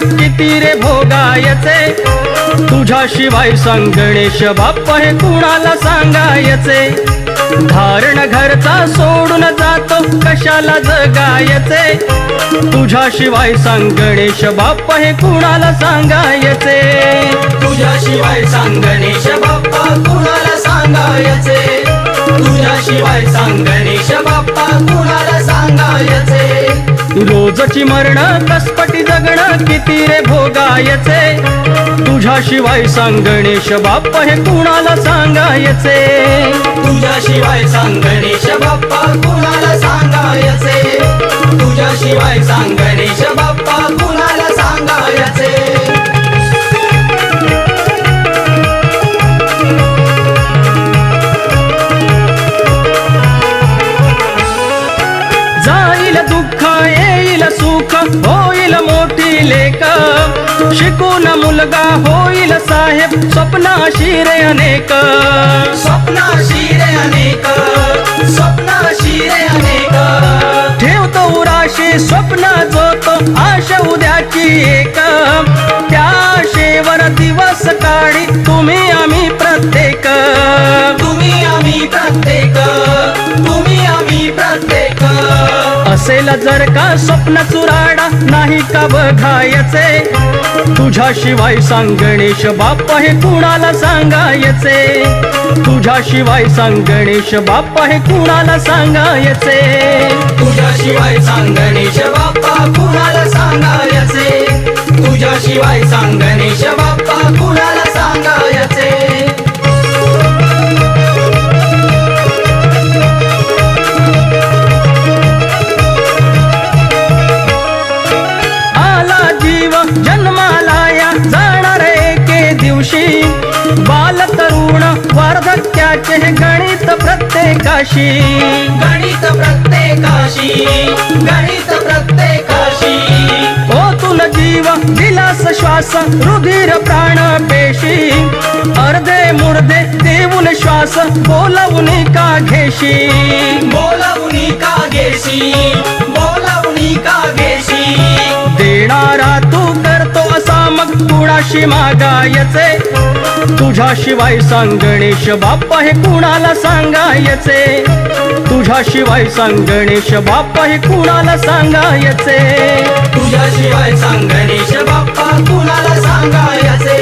किती रे भोगायचे? तुझ्याशिवाय संगणेश बाप्पा हे कुणाला सांगायचे? धारण घरचा सोडून जातो कशाला जगायचे? तुझ्याशिवाय संगणेश बाप्पा हे कुणाला सांगायचे? तुझ्याशिवाय सांगणेश बाप्पा कुणाला सांगायचे? तुझ्याशिवाय सांगणेश बाप्पा कुणाला रोजची मरण कसपटी जगण किती रे भोगायचे? तुझ्याशिवाय संगणेश बाप्पा हे कुणाला सांगायचे? तुझ्याशिवाय सांग गणेश बाप्पा कुणाला सांगायचे? शिकून मुलगा होईल साहेब. स्वप्नाशी रे अनेक. स्वप्नाशी रे अनेक. स्वप्नाशी रे अनेक. ठेवतो उराशी स्वप्न जोतो. आशा उद्याची एक. असेल जर का स्वप्न चुराडा नाही का बघायचे तुझ्याशिवाय सांग गणेश बाप्पा हे कुणाला सांगायचे? तुझ्याशिवाय सांग गणेश बाप्पा हे कुणाला सांगायचे? तुझ्याशिवाय सांग गणेश बाप्पा कुणाला सांगायचे? तुझ्याशिवाय सांगणेश बाप्पा प्रत्येकाशी. गणित प्रत्येकाशी गणित प्रत्येकाशी. ओतून जीव दिलास श्वास रुधिर प्राण पेशी. अर्धे मुर्दे देऊन श्वास बोलावून का घेशी. बोलावणी का घेशी बोलावणी का घेशी. देणारा कुणाशी मागायचे तुझ्याशिवाय सांगणेश बाप्पा हे कुणाला सांगायचे? तुझ्याशिवाय सांगणेश बाप्पा हे कुणाला सांगायचे? तुझ्याशिवाय सांगणेश बाप्पा कुणाला सांगायचे?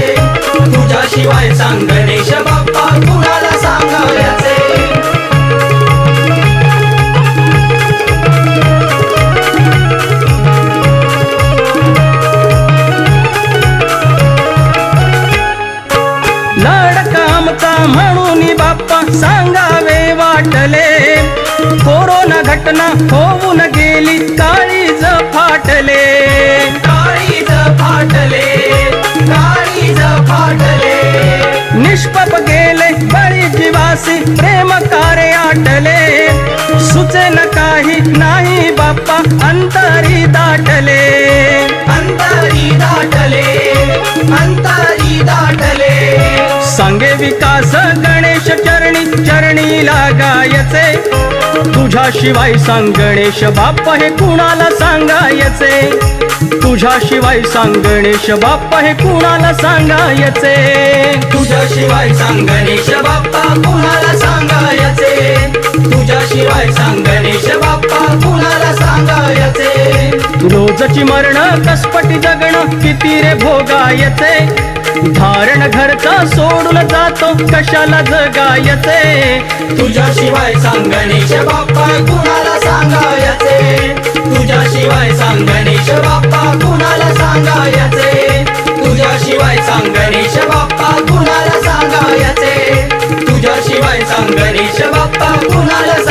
सांगावे वाटले. कोरोना घटना होऊन गेली काळीज फाटले. काळीज फाटले काळीज फाटले. निष्पाप गेले बळी जीवासी प्रेम कार्य आटले. सुचेन काही नाही बाप्पा अंतरी दाटले. अंतरी दाटले अंतरी दाटले. सांगे विकास गणेश चरणी चरणी लागायचे तुझ्याशिवाय सांग गणेश बाप्पा हे कुणाला सांगायचे? तुझ्याशिवाय सांग गणेश बाप्पा हे कुणाला सांगायचे? तुझ्याशिवाय सांगणेश बाप्पा कुणाला सांगायचे? तुझ्याशिवाय सांगणेश बाप्पा कुणाला सांगायचे? रोजची मरण कसपटी जगणं किती रे भोगायचे? धारण घरचा सोडून जातो कशाला जगायचे? तुझ्याशिवाय सांगणेश बाप्पा कुणाला सांगायचे? तुझ्याशिवाय सांगणेश बाप्पा कुणाला सांगायचे? तुझ्याशिवाय सांगणेश बाप्पा कुणाला सांगायचे? तुझ्याशिवाय सांगणेश बाप्पा कुणाला